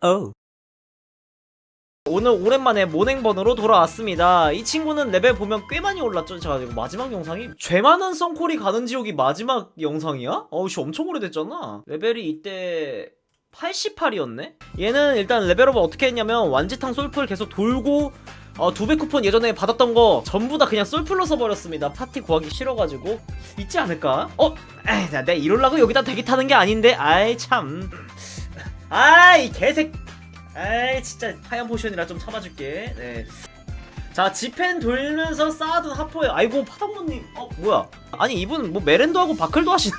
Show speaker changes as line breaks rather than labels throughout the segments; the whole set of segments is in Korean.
어. 오늘 오랜만에 모냉번으로 돌아왔습니다. 이 친구는 레벨 보면 꽤 많이 올랐죠. 제가 이거 마지막 영상이 죄 많은 썬콜이 가는 지옥이 마지막 영상이야? 어우씨 엄청 오래됐잖아. 레벨이 이때 88이었네? 얘는 일단 레벨업을 어떻게 했냐면 완지탕 솔플 계속 돌고 어, 두 배 쿠폰 예전에 받았던 거 전부 다 그냥 솔플로 써버렸습니다. 파티 구하기 싫어가지고 있지 않을까? 어? 에이, 나, 내 이럴라고 여기다 대기 타는 게 아닌데 아이 참 아이 개색. 아이 진짜 하얀 포션이라 좀 참아줄게. 네. 자 지펜 돌면서 쌓아둔 하포에 아이고 파당모님 어 뭐야? 아니 이분 뭐 메렌도하고 바클도 하시네.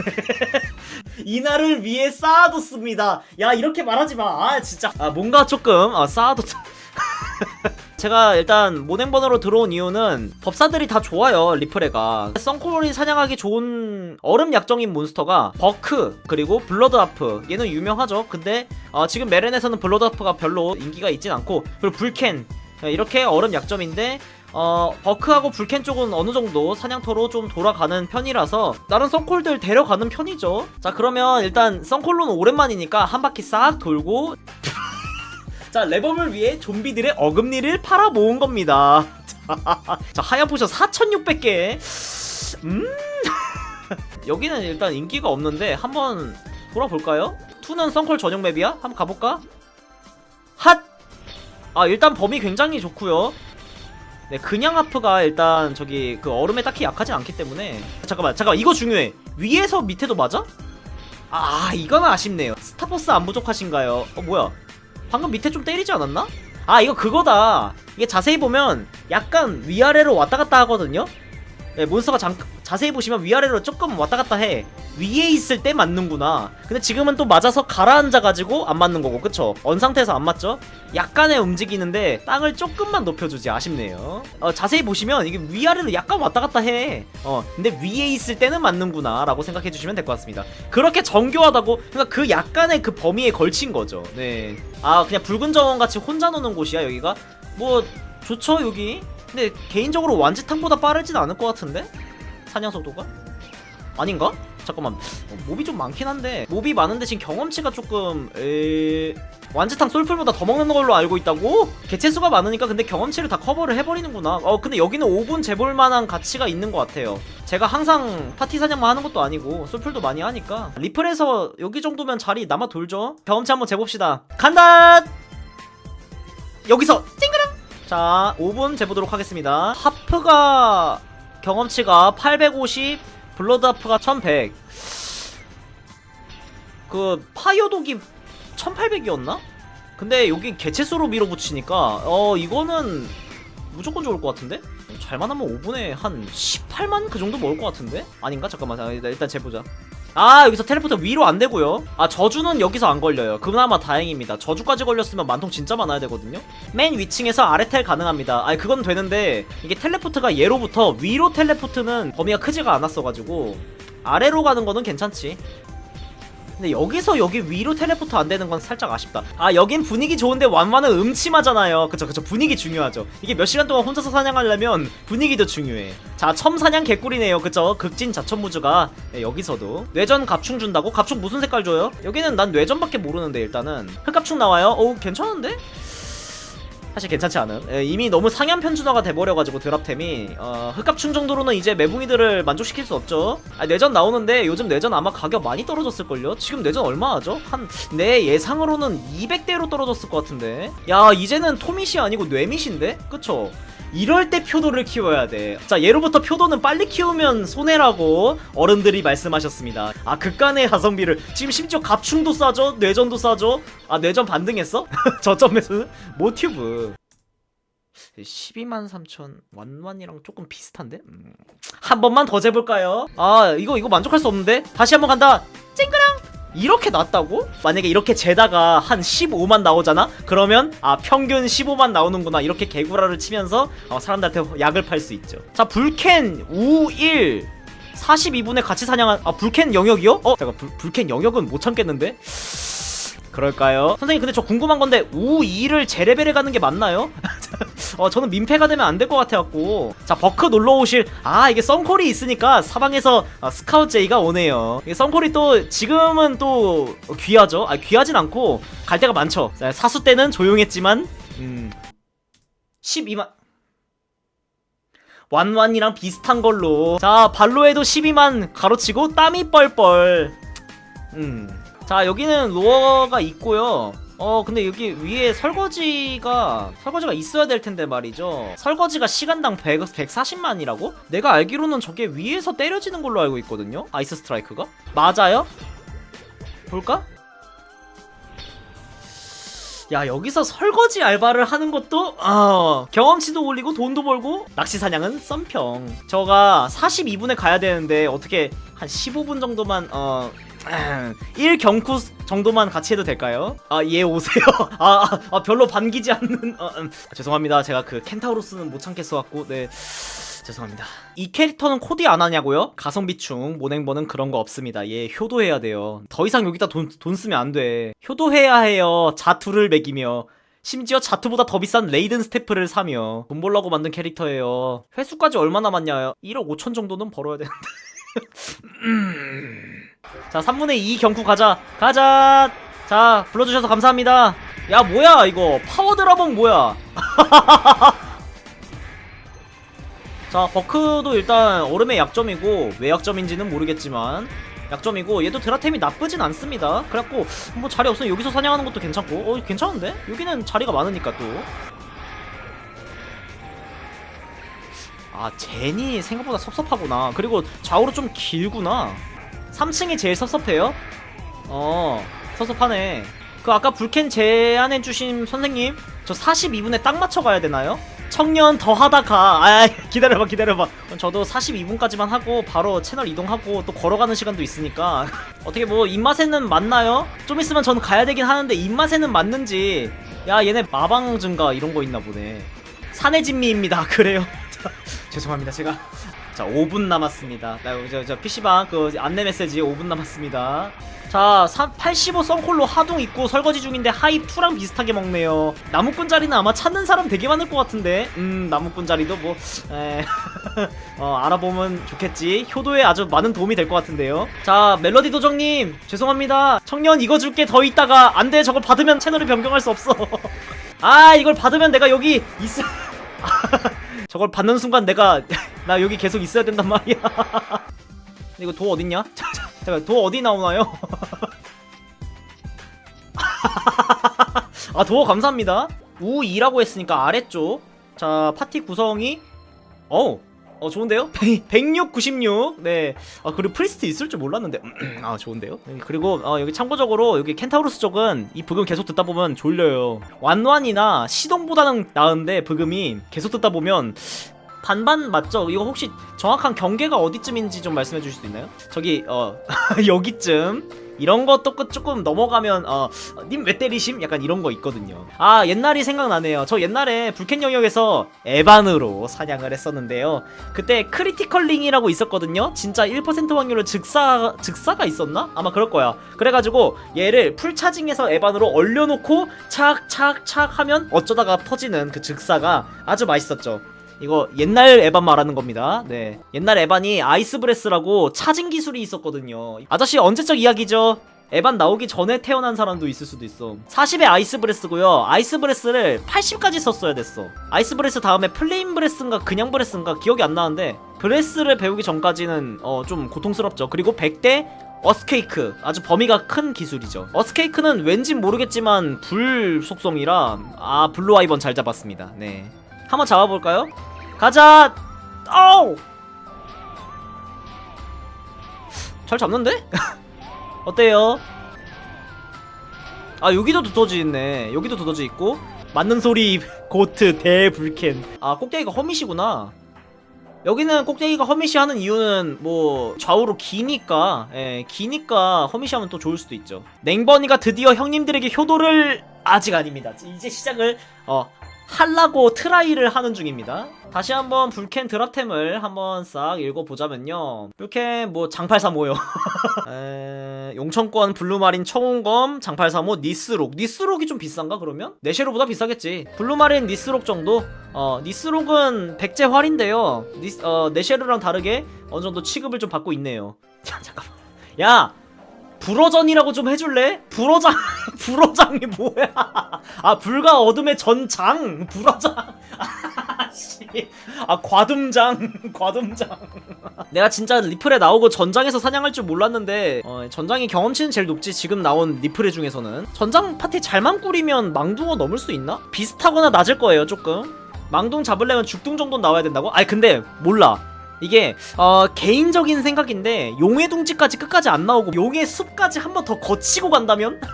이날을 위해 쌓아뒀습니다. 야 이렇게 말하지 마 아 진짜. 아 뭔가 조금 아 쌓아뒀 제가 일단 모냉번으로 들어온 이유는 법사들이 다 좋아요 리프레가. 썬콜이 사냥하기 좋은 얼음 약정인 몬스터가 버크 그리고 블러드하프. 얘는 유명하죠. 근데 어, 지금 메렌에서는 블러드하프가 별로 인기가 있진 않고 그리고 불켄 네, 이렇게 얼음 약점인데 어, 버크하고 불켄 쪽은 어느 정도 사냥터로 좀 돌아가는 편이라서 다른 썬콜들 데려가는 편이죠. 자 그러면 일단 썬콜로는 오랜만이니까 한 바퀴 싹 돌고 자 랩업을 위해 좀비들의 어금니를 팔아 모은 겁니다 자 하얀 포션 4600개 음 여기는 일단 인기가 없는데 한번 돌아볼까요? 2는 썬콜 전용 맵이야? 한번 가볼까? 핫! 아 일단 범위 굉장히 좋고요 네 그냥 하프가 일단 저기 그 얼음에 딱히 약하진 않기 때문에 잠깐만 잠깐만 이거 중요해 위에서 밑에도 맞아? 아 이건 아쉽네요 스타버스 안 부족하신가요? 어 뭐야 방금 밑에 좀 때리지 않았나? 아 이거 그거다 이게 자세히 보면 약간 위아래로 왔다 갔다 하거든요 네, 몬스터가 잠, 자세히 보시면 위아래로 조금 왔다 갔다 해. 위에 있을 때 맞는구나. 근데 지금은 또 맞아서 가라앉아가지고 안 맞는 거고 그쵸? 언 상태에서 안 맞죠? 약간의 움직이는데 땅을 조금만 높여주지 아쉽네요. 어, 자세히 보시면 이게 위아래로 약간 왔다 갔다 해. 어, 근데 위에 있을 때는 맞는구나 라고 생각해 주시면 될 것 같습니다. 그렇게 정교하다고 그러니까 그 약간의 그 범위에 걸친 거죠. 네아 그냥 붉은 정원 같이 혼자 노는 곳이야 여기가? 뭐 좋죠 여기 근데 개인적으로 완지탕보다 빠르진 않을 것 같은데? 사냥 속도가? 아닌가? 잠깐만. 어, 몹이 좀 많긴 한데. 몹이 많은데 지금 경험치가 조금 에... 완지탕 솔플보다 더 먹는 걸로 알고 있다고? 개체수가 많으니까 근데 경험치를 다 커버를 해버리는구나. 어 근데 여기는 5분 재볼 만한 가치가 있는 것 같아요. 제가 항상 파티 사냥만 하는 것도 아니고 솔플도 많이 하니까. 리플에서 여기 정도면 자리 남아 돌죠? 경험치 한번 재봅시다. 간다! 여기서 찡그랑 자 5분 재보도록 하겠습니다 하프가 경험치가 850 블러드 하프가 1100 그 파이어독이 1800이었나? 근데 여기 개체수로 밀어붙이니까 어 이거는 무조건 좋을 것 같은데? 잘만 하면 5분에 한 18만 그 정도 먹을 것 같은데? 아닌가? 잠깐만 아, 일단, 일단 재보자 아 여기서 텔레포트 위로 안 되고요. 아 저주는 여기서 안 걸려요. 그나마 다행입니다. 저주까지 걸렸으면 만통 진짜 많아야 되거든요. 맨 위층에서 아래 텔 가능합니다. 아 그건 되는데 이게 텔레포트가 예로부터 위로 텔레포트는 범위가 크지가 않았어가지고 아래로 가는 거는 괜찮지 근데 여기서 여기 위로 텔레포트 안 되는 건 살짝 아쉽다. 아, 여긴 분위기 좋은데 완만은 음침하잖아요. 그쵸, 그쵸. 분위기 중요하죠. 이게 몇 시간 동안 혼자서 사냥하려면 분위기도 중요해. 자, 첨사냥 개꿀이네요. 그쵸? 극진 자천무주가 네, 여기서도. 뇌전 갑충 준다고? 갑충 무슨 색깔 줘요? 여기는 난 뇌전밖에 모르는데 일단은. 흑갑충 나와요? 어우, 괜찮은데? 사실 괜찮지 않음. 예, 이미 너무 상향 편준화가 돼버려가지고 드랍템이 어, 흑갑충 정도로는 이제 매붕이들을 만족시킬 수 없죠. 아, 내전 나오는데 요즘 내전 아마 가격 많이 떨어졌을걸요? 지금 내전 얼마 하죠? 한 내 예상으로는 200대로 떨어졌을 것 같은데. 야 이제는 토밋이 아니고 뇌밋인데? 그쵸? 이럴 때 표도를 키워야 돼. 자, 예로부터 표도는 빨리 키우면 손해라고 어른들이 말씀하셨습니다. 아, 극간의 가성비를 지금 심지어 갑충도 싸죠? 뇌전도 싸죠? 아, 뇌전 반등했어? 저점에서는 모튜브. 12만 3천 완완이랑 조금 비슷한데? 음. 한 번만 더 재볼까요? 아 이거 이거 만족할 수 없는데? 다시 한 번 간다 이렇게 났다고? 만약에 이렇게 재다가 한 15만 나오잖아? 그러면 아 평균 15만 나오는구나 이렇게 개구라를 치면서 어, 사람들한테 약을 팔 수 있죠 자 불캔 우1 42분에 같이 사냥한 아 불캔 영역이요? 어? 잠깐 불, 불캔 영역은 못 참겠는데? 그럴까요? 선생님 근데 저 궁금한 건데 우2를 제레벨에 가는 게 맞나요? 어 저는 민폐가 되면 안 될 것 같아갖고. 자 버크 놀러 오실 아 이게 썬콜이 있으니까 사방에서 아, 스카우트 제이가 오네요. 이게 썬콜이 또 지금은 또 귀하죠? 아 귀하진 않고 갈 데가 많죠? 자, 사수 때는 조용했지만 음 12만 완완이랑 비슷한 걸로. 자 발로에도 12만 가로치고 땀이 뻘뻘. 음 자 여기는 로어가 있고요 어 근데 여기 위에 설거지가 설거지가 있어야 될 텐데 말이죠 설거지가 시간당 100, 140만이라고? 내가 알기로는 저게 위에서 때려지는 걸로 알고 있거든요 아이스 스트라이크가 맞아요? 볼까? 야 여기서 설거지 알바를 하는 것도 아 경험치도 올리고 돈도 벌고 낚시 사냥은 썸평 저가 42분에 가야 되는데 어떻게 한 15분 정도만 어 1경쿠 정도만 같이 해도 될까요? 아, 예, 오세요. 아, 아, 아, 별로 반기지 않는, 어, 음. 아, 죄송합니다. 제가 그 켄타우로스는 못 참겠어갖고, 네. 죄송합니다. 이 캐릭터는 코디 안 하냐고요? 가성비충, 모냉버는 그런 거 없습니다. 예, 효도해야 돼요. 더 이상 여기다 돈, 돈 쓰면 안 돼. 효도해야 해요. 자투를 매기며. 심지어 자투보다 더 비싼 레이든 스태프를 사며. 돈 벌라고 만든 캐릭터예요. 회수까지 얼마 남았냐요? 1억 5천 정도는 벌어야 되는데. 자 3분의 2 경쿠 가자. 가자. 자 불러주셔서 감사합니다. 야 뭐야 이거? 파워 드랍은 뭐야? 자 버크도 일단 얼음의 약점이고 왜 약점인지는 모르겠지만 약점이고 얘도 드라템이 나쁘진 않습니다. 그래갖고 뭐 자리 없으면 여기서 사냥하는 것도 괜찮고. 어 괜찮은데? 여기는 자리가 많으니까 또. 아, 젠이 생각보다 섭섭하구나. 그리고 좌우로 좀 길구나. 3층이 제일 섭섭해요? 어, 섭섭하네. 그 아까 불캔 제안해 주신 선생님, 저 42분에 딱 맞춰 가야 되나요? 청년 더 하다 가. 아, 기다려봐, 기다려봐. 저도 42분까지만 하고 바로 채널 이동하고 또 걸어가는 시간도 있으니까 어떻게 뭐 입맛에는 맞나요? 좀 있으면 저는 가야 되긴 하는데 입맛에는 맞는지 야 얘네 마방 증가 이런 거 있나 보네. 사내 진미입니다. 그래요. 죄송합니다. 제가 자 5분 남았습니다. 나 저, 저 PC방 그 안내 메시지 5분 남았습니다. 자85 썬콜로 하둥 있고 설거지 중인데 하이 2랑 비슷하게 먹네요. 나무꾼 자리는 아마 찾는 사람 되게 많을 것 같은데 음 나무꾼 자리도 뭐 에, 어, 알아보면 좋겠지. 효도에 아주 많은 도움이 될 것 같은데요. 자 멜로디 도정님 죄송합니다. 청년 이거 줄게 더 있다가 안돼 저걸 받으면 채널을 변경할 수 없어. 아 이걸 받으면 내가 여기 있어. 저걸 받는 순간 내가 나 여기 계속 있어야 된단 말이야. 이거 도 어딨냐? 잠깐 도 어디 나오나요? 아 도어 감사합니다. 우2라고 했으니까 아래쪽. 자 파티 구성이 어우 어 좋은데요? 106, 96. 네. 아 그리고 프리스트 있을 줄 몰랐는데. 아 좋은데요? 네, 그리고 어, 여기 참고적으로 여기 켄타우루스 쪽은 이 브금 계속 듣다 보면 졸려요. 완완이나 시동보다는 나은데 브금이 계속 듣다 보면 반반 맞죠? 이거 혹시 정확한 경계가 어디쯤인지 좀 말씀해 주실 수 있나요? 저기 어 여기쯤 이런 것도 끝 조금 넘어가면 어 님 왜 때리심? 약간 이런 거 있거든요. 아 옛날이 생각나네요. 저 옛날에 불캔 영역에서 에반으로 사냥을 했었는데요. 그때 크리티컬링이라고 있었거든요. 진짜 1% 확률로 즉사 즉사가 있었나? 아마 그럴 거야. 그래가지고 얘를 풀 차징해서 에반으로 얼려놓고 착착착 하면 어쩌다가 터지는 그 즉사가 아주 맛있었죠. 이거 옛날 에반 말하는 겁니다. 네. 옛날 에반이 아이스 브레스라고 차징 기술이 있었거든요. 아저씨 언제적 이야기죠? 에반 나오기 전에 태어난 사람도 있을 수도 있어. 40의 아이스 브레스고요. 아이스 브레스를 80까지 썼어야 됐어. 아이스 브레스 다음에 플레인 브레스인가 그냥 브레스인가 기억이 안 나는데 브레스를 배우기 전까지는 어 좀 고통스럽죠. 그리고 100대 어스케이크 아주 범위가 큰 기술이죠. 어스케이크는 왠진 모르겠지만 불 속성이라 아 블루 아이번 잘 잡았습니다. 네. 한번 잡아볼까요? 가자! 어우! 잘 잡는데? 어때요? 아 여기도 두더지 있네 여기도 두더지 있고 맞는 소리 고트 대불캔 아 꼭대기가 허밋이구나 여기는 꼭대기가 허밋이 하는 이유는 뭐 좌우로 기니까 예 기니까 허밋이 하면 또 좋을 수도 있죠 냉번이가 드디어 형님들에게 효도를 아직 아닙니다 이제 시작을 어 하려고 트라이를 하는 중입니다. 다시 한번 불캔 드랍템을 한번 싹 읽어보자면요. 불캔 뭐 장팔 3호요. 에... 용천권 블루마린 청운검 장팔 3호 니스록. 니스록이 좀 비싼가 그러면? 네쉐로보다 비싸겠지. 블루마린 니스록 정도? 어 니스록은 백제 활인데요. 니스, 어, 네쉐르랑 다르게 어느 정도 취급을 좀 받고 있네요. 자 잠깐만. 야 불어전이라고 좀 해줄래? 불어장 불어장이 뭐야? 아 불과 어둠의 전장 불어장. 아 과둠장 과둠장. 내가 진짜 리플에 나오고 전장에서 사냥할 줄 몰랐는데 어, 전장이 경험치는 제일 높지 지금 나온 리플의 중에서는 전장 파티 잘만 꾸리면 망둥어 넘을 수 있나? 비슷하거나 낮을 거예요 조금. 망둥 잡으려면 죽둥 정도 나와야 된다고? 아니 근데 몰라. 이게 어 개인적인 생각인데 용의 둥지까지 끝까지 안 나오고 용의 숲까지 한 번 더 거치고 간다면?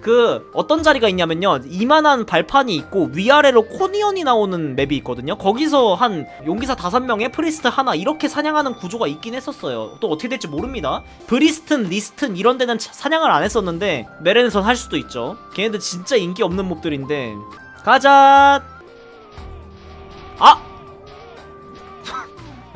그 어떤 자리가 있냐면요. 이만한 발판이 있고 위아래로 코니언이 나오는 맵이 있거든요. 거기서 한 용기사 다섯 명에 프리스트 하나 이렇게 사냥하는 구조가 있긴 했었어요. 또 어떻게 될지 모릅니다. 브리스튼 리스튼 이런 데는 차- 사냥을 안 했었는데 메렌에선 할 수도 있죠. 걔네들 진짜 인기 없는 몹들인데. 가자! 아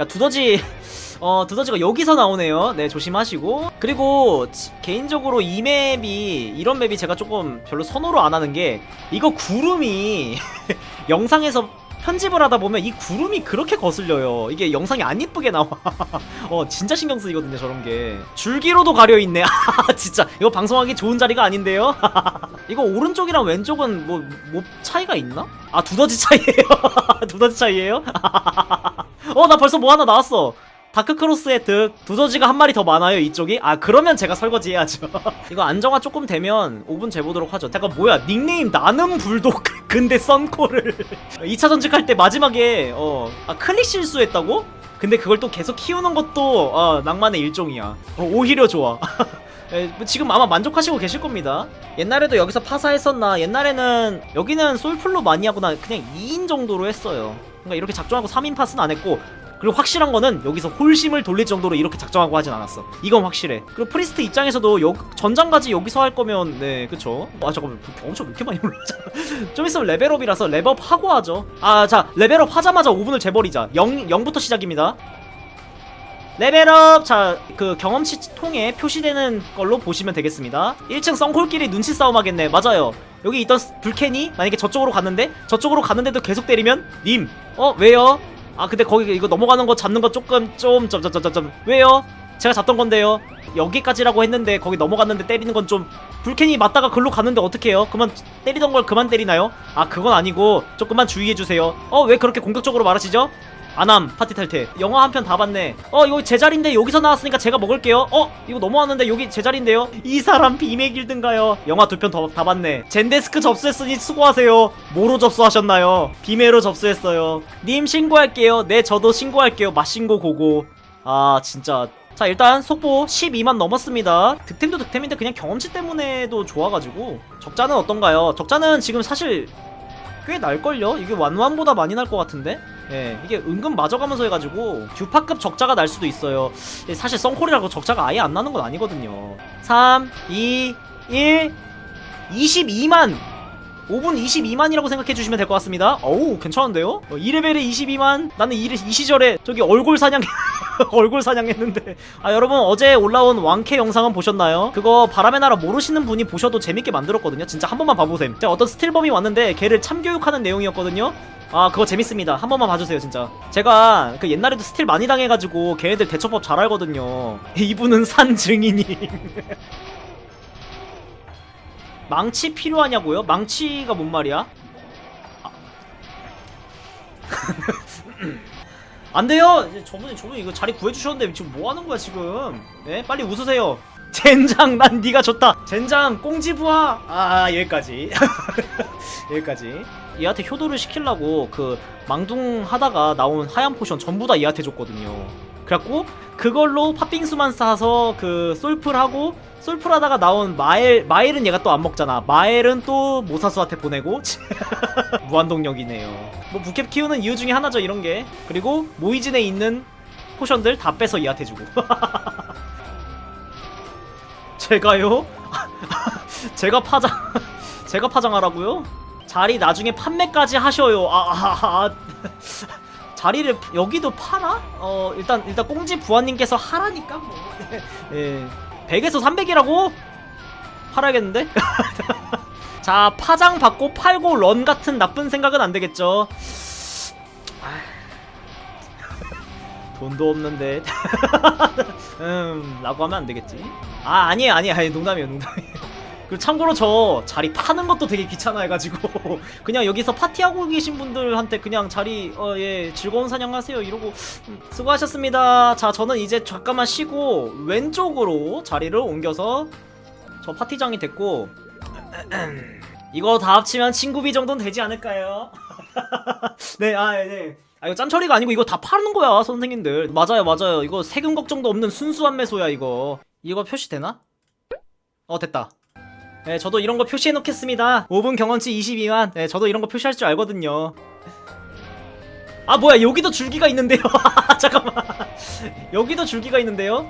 야 두더지 어 두더지가 여기서 나오네요. 네 조심하시고. 그리고 지- 개인적으로 이 맵이 이런 맵이 제가 조금 별로 선호를 안 하는 게 이거 구름이 영상에서 편집을 하다 보면 이 구름이 그렇게 거슬려요. 이게 영상이 안 이쁘게 나와. 어 진짜 신경 쓰이거든요 저런 게. 줄기로도 가려 있네. 아 진짜. 이거 방송하기 좋은 자리가 아닌데요? 이거 오른쪽이랑 왼쪽은 뭐, 뭐 차이가 있나? 아 두더지 차이에요. 두더지 차이에요? 어 나 벌써 뭐 하나 나왔어. 다크크로스의 득. 두더지가 한 마리 더 많아요 이쪽이? 아 그러면 제가 설거지 해야죠. 이거 안정화 조금 되면 5분 재보도록 하죠. 잠깐 뭐야? 닉네임 나는 불독 근데 썬콜을 2차 전직 할 때 마지막에 어 아 클릭 실수했다고? 근데 그걸 또 계속 키우는 것도 어, 낭만의 일종이야. 어, 오히려 좋아. 에, 뭐 지금 아마 만족하시고 계실 겁니다. 옛날에도 여기서 파사했었나? 옛날에는 여기는 솔플로 많이 하거나 그냥 2인 정도로 했어요. 그러니까 이렇게 작정하고 3인 파스는 안 했고 그리고 확실한 거는 여기서 홀심을 돌릴 정도로 이렇게 작정하고 하진 않았어. 이건 확실해. 그리고 프리스트 입장에서도 여, 전장까지 여기서 할 거면 네 그쵸. 아 잠깐만 경험치 왜 이렇게 많이 올랐잖아. 좀 있으면 레벨업이라서 레벨업 하고 하죠. 아 자 레벨업 하자마자 5분을 재버리자. 0 0부터 시작입니다. 레벨업! 자, 그 경험치 통에 표시되는 걸로 보시면 되겠습니다. 1층 썬콜끼리 눈치 싸움 하겠네. 맞아요. 여기 있던 스- 불캔이 만약에 저쪽으로 갔는데 저쪽으로 갔는데도 계속 때리면 님. 어, 왜요? 아, 근데 거기 이거 넘어가는 거 잡는 거 조금 좀 점점점점점 왜요? 제가 잡던 건데요. 여기까지라고 했는데 거기 넘어갔는데 때리는 건 좀 불캔이 맞다가 글로 갔는데 어떡해요? 그만 때리던 걸 그만 때리나요? 아, 그건 아니고 조금만 주의해 주세요. 어, 왜 그렇게 공격적으로 말하시죠? 아남 파티 탈퇴. 영화 한 편 다 봤네. 어 이거 제 자리인데 여기서 나왔으니까 제가 먹을게요. 어 이거 넘어왔는데 여기 제 자리인데요? 이 사람 비밀 길든가요? 영화 두 편 다 봤네. 젠데스크 접수했으니 수고하세요. 뭐로 접수하셨나요? 비매로 접수했어요. 님 신고할게요. 네 저도 신고할게요. 맛신고 고고. 아 진짜. 자 일단 속보 12만 넘었습니다. 득템도 득템인데 그냥 경험치 때문에도 좋아가지고. 적자는 어떤가요? 적자는 지금 사실 꽤 날걸요? 이게 완완보다 많이 날 것 같은데? 예, 이게 은근 맞아가면서 해가지고 듀파급 적자가 날 수도 있어요. 예, 사실 썬콜이라고 적자가 아예 안 나는 건 아니거든요. 3, 2, 1, 22만! 5분 22만이라고 생각해 주시면 될 것 같습니다. 어우, 괜찮은데요? 어, 2레벨에 22만? 나는 이, 이 시절에 저기 얼굴 사냥, 얼굴 사냥했는데. 아, 여러분, 어제 올라온 왕캐 영상은 보셨나요? 그거 바람의 나라 모르시는 분이 보셔도 재밌게 만들었거든요. 진짜 한 번만 봐보셈. 제가 어떤 스틸범이 왔는데 걔를 참교육하는 내용이었거든요. 아 그거 재밌습니다 한 번만 봐주세요 진짜 제가 그 옛날에도 스틸 많이 당해가지고 걔네들 대처법 잘 알거든요 이분은 산 증인님 망치 필요하냐고요? 망치가 뭔 말이야? 아. 안 돼요! 저분이 저분이 이거 자리 구해주셨는데 지금 뭐 하는 거야 지금? 네? 빨리 웃으세요. 젠장 난 네가 좋다. 젠장 꽁지 부하. 아 여기까지. 여기까지. 얘한테 효도를 시키려고 그 망둥 하다가 나온 하얀 포션 전부 다 얘한테 줬거든요. 그래갖고 그걸로 팥빙수만 싸서 그 솔플 하고 솔플 하다가 나온 마엘 마엘은 얘가 또 안 먹잖아. 마엘은 또 모사수한테 보내고 무한동력이네요. 뭐 부캡 키우는 이유 중에 하나죠 이런 게. 그리고 모이진에 있는 포션들 다 빼서 얘한테 주고. 제가요? 제가 파장 제가 파장하라고요? 자리 나중에 판매까지 하셔요. 아, 아, 아. 자리를 여기도 파나? 어 일단 일단 꽁지 부하님께서 하라니까 뭐. 예. 100에서 300이라고? 팔아야겠는데? 자 파장 받고 팔고 런 같은 나쁜 생각은 안 되겠죠. 아. 돈도 없는데. 음, 라고 하면 안 되겠지. 아, 아니에요, 아니에요. 아니, 농담이에요, 농담이에요. 그 참고로 저 자리 파는 것도 되게 귀찮아 해가지고 그냥 여기서 파티하고 계신 분들한테 그냥 자리 어 예 즐거운 사냥하세요 이러고 음, 수고하셨습니다 자 저는 이제 잠깐만 쉬고 왼쪽으로 자리를 옮겨서 저 파티장이 됐고 이거 다 합치면 친구비 정도는 되지 않을까요? 네, 아, 네. 아, 이거 짬처리가 아니고 이거 다 파는 거야, 선생님들. 맞아요, 맞아요. 이거 세금 걱정도 없는 순수한 매소야, 이거. 이거 표시되나? 어, 됐다. 네, 저도 이런 거 표시해 놓겠습니다. 5분 경험치 22만. 네, 저도 이런 거 표시할 줄 알거든요. 아, 뭐야, 여기도 줄기가 있는데요. 잠깐만. 여기도 줄기가 있는데요.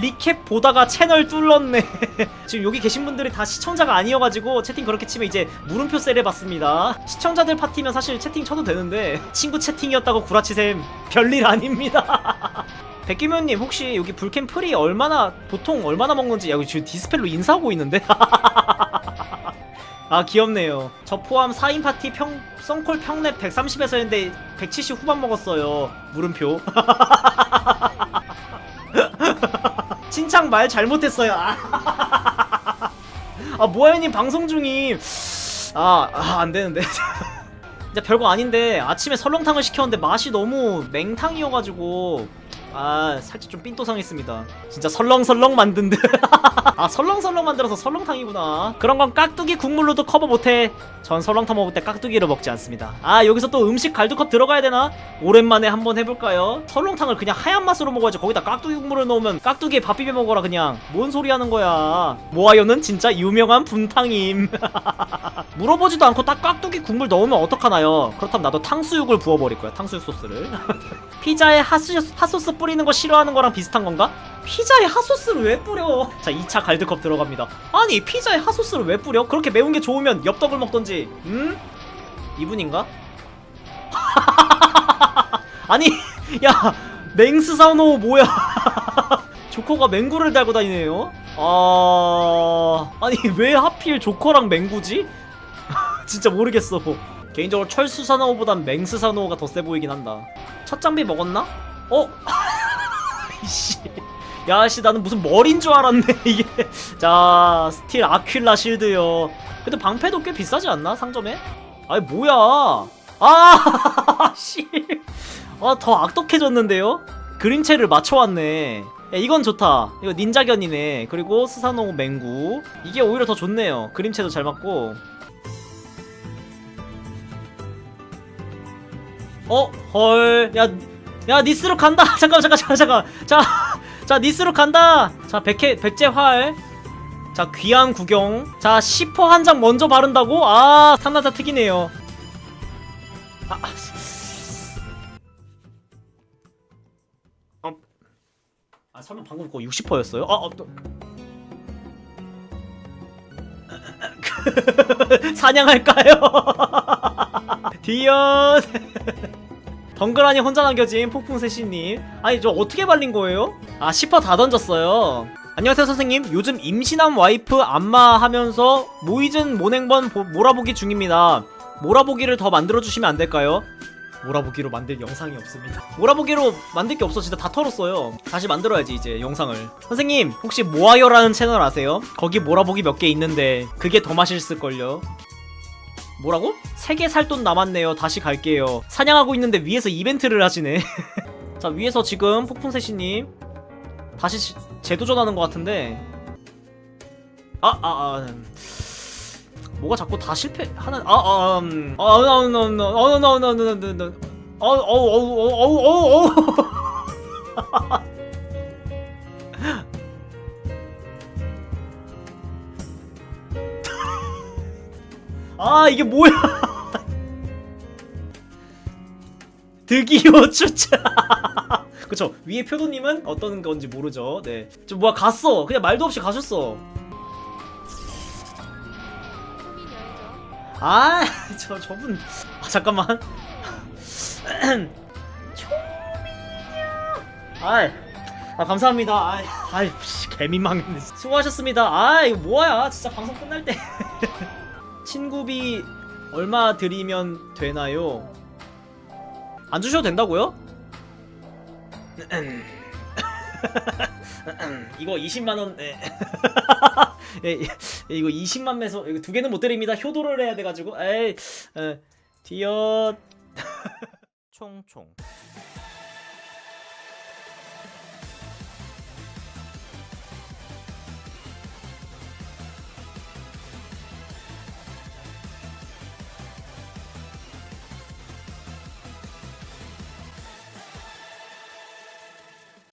리캡 보다가 채널 뚫렀네. 지금 여기 계신 분들이 다 시청자가 아니어가지고 채팅 그렇게 치면 이제 물음표 셀 해봤습니다. 시청자들 파티면 사실 채팅 쳐도 되는데 친구 채팅이었다고 구라치셈 별일 아닙니다. 백기면님 혹시 여기 불캠 풀이 얼마나 보통 얼마나 먹는지 여기 지금 디스펠로 인사하고 있는데? 아 귀엽네요. 저 포함 4인 파티 평 썬콜 평랩 130에서 했는데 170 후반 먹었어요. 물음표. 칭찬 말 잘못했어요. 아, 아 모아요님 방송 중임. 아, 아 안되는데. 진짜 별거 아닌데 아침에 설렁탕을 시켰는데 맛이 너무 맹탕이어가지고 아 살짝 좀 삔또상했습니다. 진짜 설렁설렁 만든 듯아 설렁설렁 만들어서 설렁탕이구나. 그런 건 깍두기 국물로도 커버 못해. 전 설렁탕 먹을 때 깍두기를 먹지 않습니다. 아 여기서 또 음식 갈두컵 들어가야 되나? 오랜만에 한번 해볼까요? 설렁탕을 그냥 하얀 맛으로 먹어야지 거기다 깍두기 국물을 넣으면 깍두기에 밥 비벼 먹어라 그냥. 뭔 소리 하는 거야? 모아요는 진짜 유명한 분탕임. 물어보지도 않고 딱 깍두기 국물 넣으면 어떡하나요? 그렇다면 나도 탕수육을 부어버릴 거야 탕수육 소스를. 피자에 핫소, 핫소스 뿌리는 거 싫어하는 거랑 비슷한 건가? 피자에 핫소스를 왜 뿌려? 자 2차 갈드컵 들어갑니다 아니 피자에 핫소스를 왜 뿌려? 그렇게 매운 게 좋으면 엽떡을 먹던지 음? 이분인가? 아니 야 맹스사노 뭐야 조커가 맹구를 달고 다니네요 아... 아니 왜 하필 조커랑 맹구지? 진짜 모르겠어 개인적으로 철수사노보단 맹스사노가 더 세 보이긴 한다 첫 장비 먹었나? 어? 이씨. 야 씨 나는 무슨 머린 줄 알았네 이게. 자 스틸 아퀼라 실드요. 근데 방패도 꽤 비싸지 않나 상점에? 아니 뭐야. 아 씨 아 더 악독해졌는데요? 그림체를 맞춰왔네. 야, 이건 좋다. 이거 닌자견이네. 그리고 스사노 맹구. 이게 오히려 더 좋네요. 그림체도 잘 맞고. 어? 헐. 야, 야, 니스로 간다. 잠깐, 잠깐, 잠깐, 잠깐. 자, 자, 니스로 간다. 자, 백해, 백제 활. 자, 귀한 구경. 자, 10퍼 한장 먼저 바른다고? 아, 상나자 특이네요. 아, 아, 어. 아, 설마 방금 그거 60퍼였어요? 아, 어, 또. 사냥할까요? 디엇 덩그라니 혼자 남겨진 폭풍새씨님. 아니 저 어떻게 발린 거예요? 아 10퍼 다 던졌어요. 안녕하세요 선생님. 요즘 임신한 와이프 안마 하면서 모이즌 모냉번 보- 몰아보기 중입니다. 몰아보기를 더 만들어주시면 안 될까요? 몰아보기로 만들 영상이 없습니다. 몰아보기로 만들 게 없어 진짜 다 털었어요. 다시 만들어야지 이제 영상을. 선생님 혹시 모아요라는 채널 아세요? 거기 몰아보기 몇 개 있는데 그게 더 맛있을걸요 뭐라고? 3개 살 돈 남았네요. 다시 갈게요. 사냥하고 있는데 위에서 이벤트를 하시네. 자, 위에서 지금 폭풍새씨님 다시 시- 재도전하는 것 같은데. 아, 아, 아. 음. 뭐가 자꾸 다 실패하는, 아, 아, 음. 아, 아, 아, 아, 아, 아, 아, 아, 아, 아, 아, 아, 아, 아, 아, 아 이게 뭐야 득이요 추천 그쵸 위에 표도님은 어떤 건지 모르죠 네저 뭐야 갔어 그냥 말도 없이 가셨어
손이 여해져
아, 저 저분. 아, 잠깐만. 아, 아 감사합니다. 아, 아이, 씨, 개민 망했네. 수고하셨습니다. 아, 이거 뭐야? 진짜 방송 끝날 때. 친구비 얼마 드리면 되나요? 안 주셔도 된다고요? 이거 20만 원. 예. 예, 예, 이거 20만 매서 이거 두 개는 못 드립니다. 효도를 해야 돼 가지고. 에이. 에, 디엇 총총